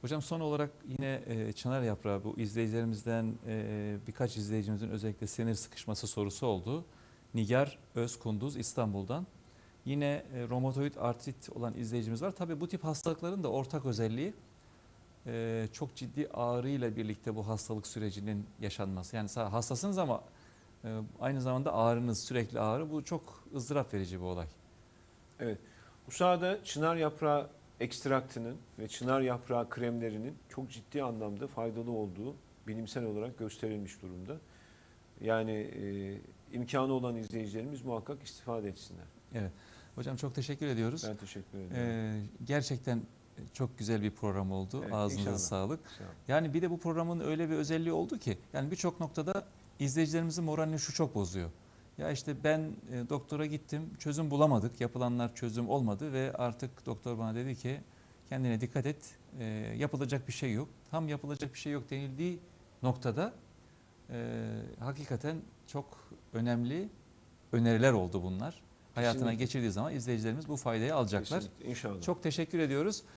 Hocam son olarak yine e, çınar yaprağı bu izleyicilerimizden e, birkaç izleyicimizin özellikle sinir sıkışması sorusu oldu. Nigar Özkunduz İstanbul'dan. Yine e, romatoid artrit olan izleyicimiz var. Tabii bu tip hastalıkların da ortak özelliği e, çok ciddi ağrıyla birlikte bu hastalık sürecinin yaşanması. Yani hastasınız ama e, aynı zamanda ağrınız sürekli ağrı bu çok ızdırap verici bir olay. Evet. Bu sahada çınar yaprağı ekstraktının ve çınar yaprağı kremlerinin çok ciddi anlamda faydalı olduğu bilimsel olarak gösterilmiş durumda. Yani e, imkanı olan izleyicilerimiz muhakkak istifade etsinler. Evet. Hocam çok teşekkür ediyoruz. Ben teşekkür ederim. Ee, gerçekten çok güzel bir program oldu. Evet, Ağzınıza inşallah. sağlık. Sağ olun. Yani bir de bu programın öyle bir özelliği oldu ki yani birçok noktada izleyicilerimizin moralini şu çok bozuyor. Ya işte ben e, doktora gittim çözüm bulamadık. Yapılanlar çözüm olmadı ve artık doktor bana dedi ki kendine dikkat et. e, yapılacak bir şey yok. Tam yapılacak bir şey yok denildiği noktada e, hakikaten çok önemli öneriler oldu bunlar. Hayatına Kesinlikle. geçirdiği zaman izleyicilerimiz bu faydayı alacaklar. Kesinlikle, İnşallah. Çok teşekkür ediyoruz.